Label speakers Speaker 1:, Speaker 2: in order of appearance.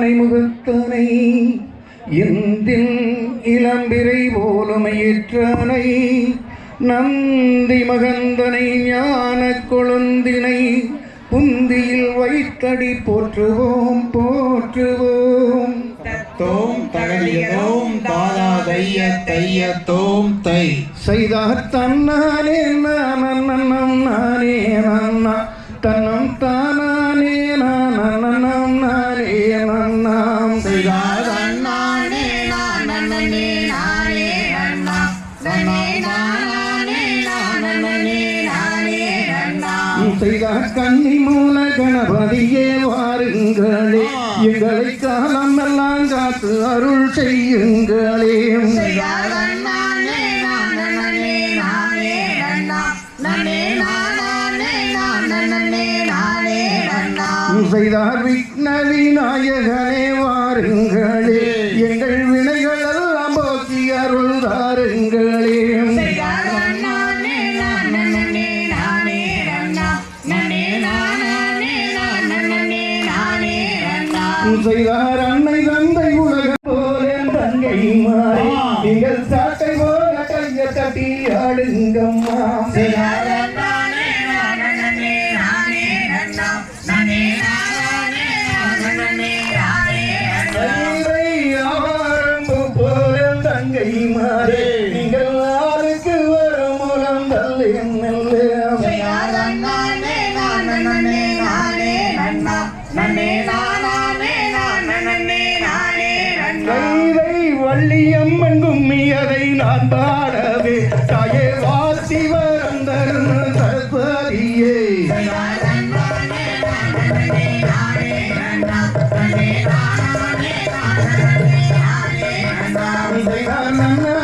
Speaker 1: யானை முகத்தனை எந்தின் இளம்பிரை போலுமையிற்றனை நந்தி மகந்தனை ஞான கொழுந்தினை புந்தியில் வைத்தடி போற்றுவோம் போற்றுவோம்.
Speaker 2: தோம் தகலியதோம் தாதா தைய தைய தோம் தை.
Speaker 1: செய்தார் நானம் நானே செய்தார் கன்னி மூல கணபதியே வாருங்களே. எங்களை காலம் எல்லாம் காத்து அருள் செய்யுங்களே. செய்தார் விக்ன விநாயகனே வாருங்களே. எங்கள் வினைகள் எல்லாம் போக்கி அருள் தாருங்களே. செய்தார் அன்னை தந்தை உலகம் போல தங்கை மாறி. நீங்கள் சாட்டை போல கைய தட்டி ஆடுங்கம்மா. தங்கை மாறி. நீங்கள் ஆளுக்கு வரும் மூலம் தள்ளி நெல்லு
Speaker 2: நானே அண்ணா
Speaker 1: கைதை வள்ளியம்மன் கும்மியதை நான் பாடவே தாயே வாசி வரம் தரும் சரஸ்வதியே நன்னா